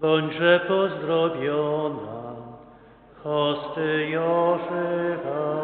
Bądźże pozdrowiona, hostyo żywa,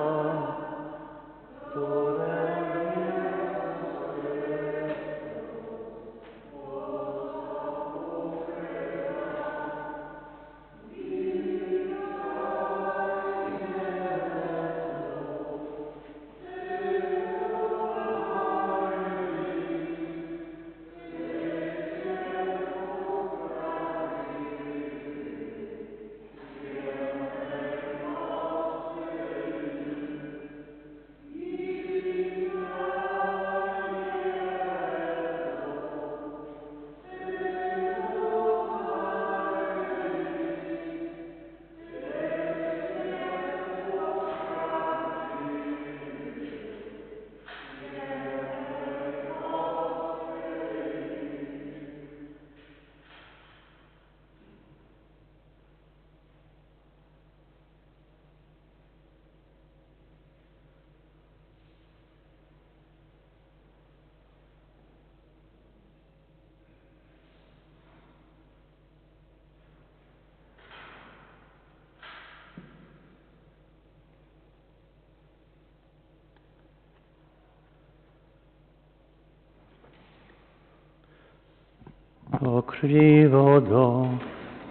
O krwi wodo,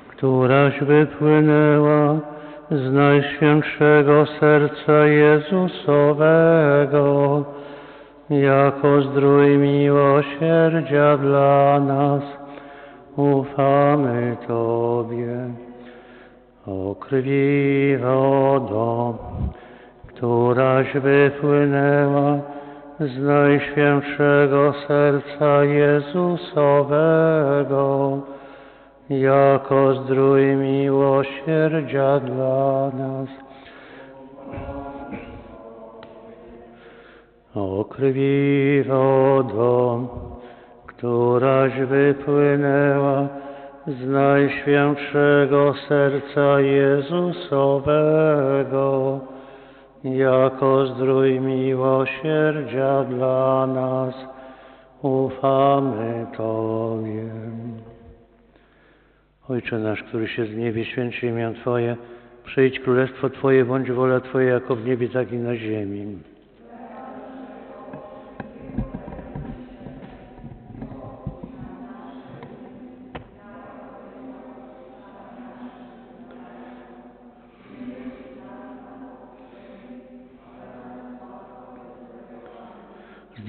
któraś wypłynęła z Najświętszego Serca Jezusowego, jako zdrój miłosierdzia dla nas, ufamy Tobie. O krwi wodo, któraś wypłynęła z Najświętszego Serca Jezusowego, jako zdrój miłosierdzia dla nas. O krwi wodo, któraś wypłynęła z Najświętszego Serca Jezusowego, jako zdrój miłosierdzia dla nas, ufamy Tobie. Ojcze nasz, który się z niebie, święci imię Twoje, przyjdź królestwo Twoje, bądź wola Twoja, jako w niebie, tak i na ziemi.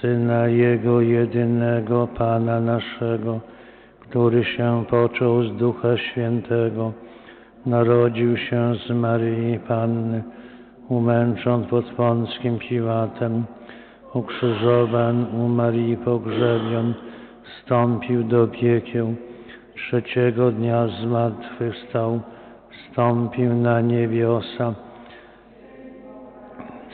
Syna Jego jedynego, Pana naszego, który się począł z Ducha Świętego, narodził się z Maryi Panny, umęczon pod Pąckim Piłatem, ukrzyżowan, umarł i pogrzebion, wstąpił do piekieł, trzeciego dnia zmartwychwstał, wstąpił na niebiosa,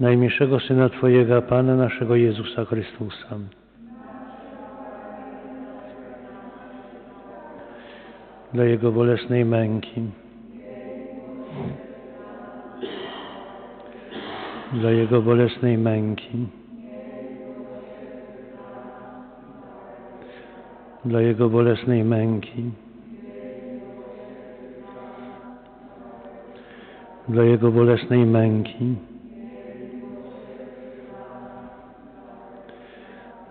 najmniejszego Syna Twojego, Pana naszego Jezusa Chrystusa. Dla Jego bolesnej męki, dla Jego bolesnej męki, dla Jego bolesnej męki, dla Jego bolesnej męki,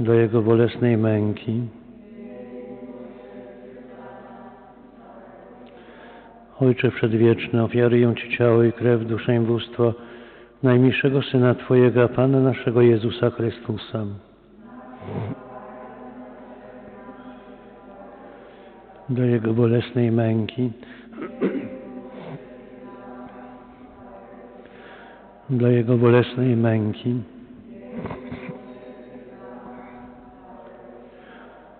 dla Jego bolesnej męki. Ojcze Przedwieczny, ofiaruję Ci ciało i krew, duszę i bóstwo najmilszego Syna Twojego, a Pana naszego Jezusa Chrystusa. Do Jego bolesnej męki, dla Jego bolesnej męki,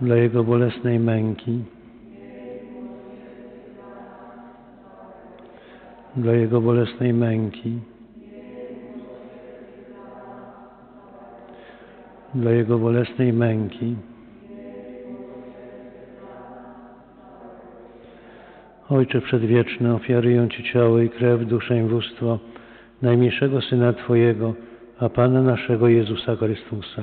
dla Jego bolesnej męki, dla Jego bolesnej męki, dla Jego bolesnej męki. Ojcze Przedwieczny, ofiaruję Ci ciało i krew, duszę i bóstwo najmilszego Syna Twojego, a Pana naszego Jezusa Chrystusa.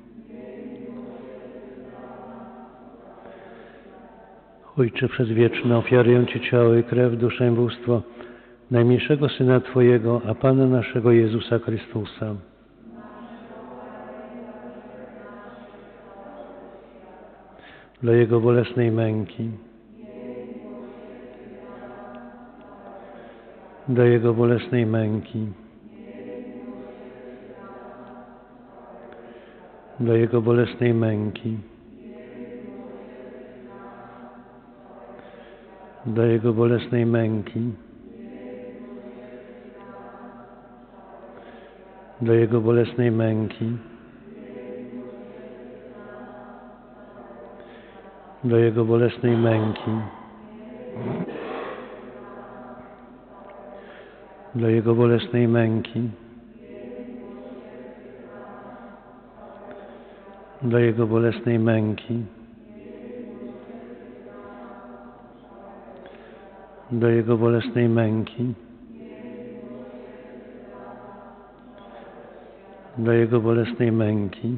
Ojcze Przedwieczny, ofiaruję Ci ciało i krew, duszę i bóstwo najmilszego Syna Twojego, a Pana naszego Jezusa Chrystusa. Dla Jego bolesnej męki, dla Jego bolesnej męki, dla Jego bolesnej męki, dla Jego bolesnej męki, dla Jego bolesnej męki, dla Jego bolesnej męki, dla Jego bolesnej męki, dla Jego bolesnej męki, dla Jego bolesnej męki, dla Jego bolesnej męki.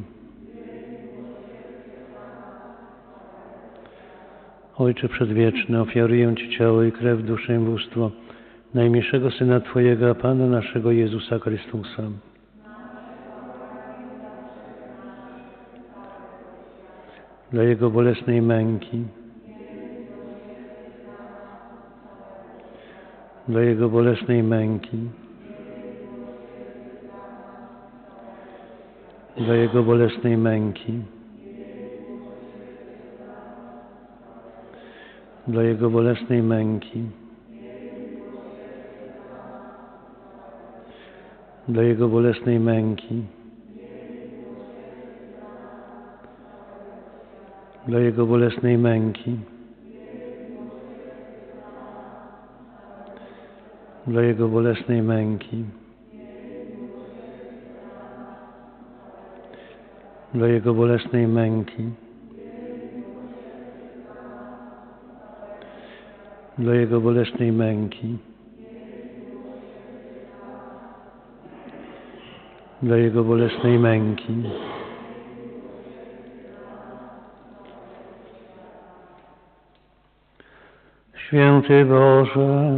Ojcze Przedwieczny, ofiaruję Ci ciało i krew, duszę i bóstwo najmilszego Syna Twojego, a Pana naszego Jezusa Chrystusa. Dla Jego bolesnej męki, dla Jego bolesnej męki, dla Jego bolesnej męki, dla Jego bolesnej męki, dla Jego bolesnej męki, dla Jego bolesnej męki, dla Jego bolesnej męki, dla Jego bolesnej męki, dla Jego bolesnej męki, dla Jego bolesnej męki. Święty Boże,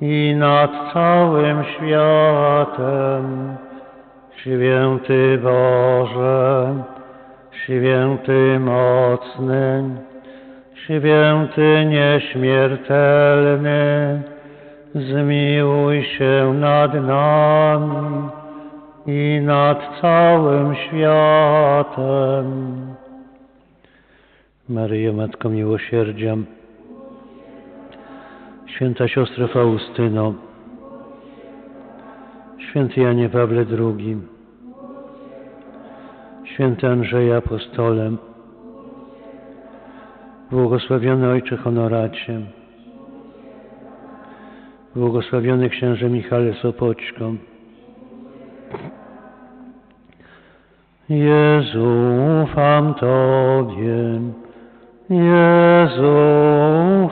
i nad całym światem. Święty Boże, święty mocny, święty nieśmiertelny, zmiłuj się nad nami i nad całym światem. Maryjo, Matko Miłosierdzia, Święta Siostro Faustyno, Święty Janie Pawle II, Święty Andrzej Apostole, Błogosławiony Ojcze Honoracie, Błogosławiony Księże Michale Sopoćko, Jezu, ufam Tobie, Jezu,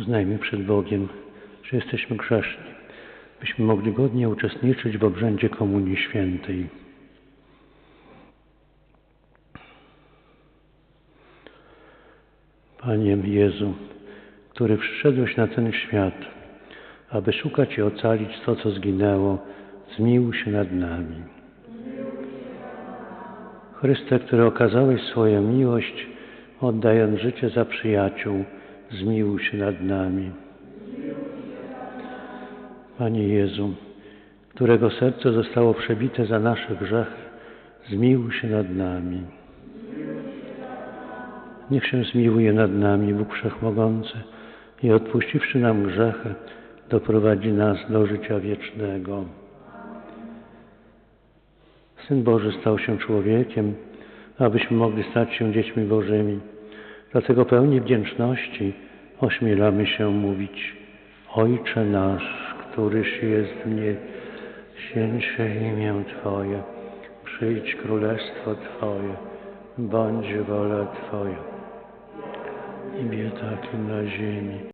Uznajmy przed Bogiem, że jesteśmy grzeszni, byśmy mogli godnie uczestniczyć w obrzędzie Komunii Świętej. Panie Jezu, który przyszedłeś na ten świat, aby szukać i ocalić to, co zginęło, zmiłuj się nad nami. Chryste, który okazałeś swoją miłość, oddając życie za przyjaciół, zmiłuj się nad nami. Panie Jezu, którego serce zostało przebite za nasze grzechy, zmiłuj się nad nami. Niech się zmiłuje nad nami Bóg Wszechmogący i odpuściwszy nam grzechy, doprowadzi nas do życia wiecznego. Syn Boży stał się człowiekiem, abyśmy mogli stać się dziećmi Bożymi. Dlatego pełni wdzięczności ośmielamy się mówić Ojcze nasz, któryś jest w niebie, święć się imię Twoje, Przyjdź królestwo Twoje, bądź wola Twoja. Niebie tak na ziemi.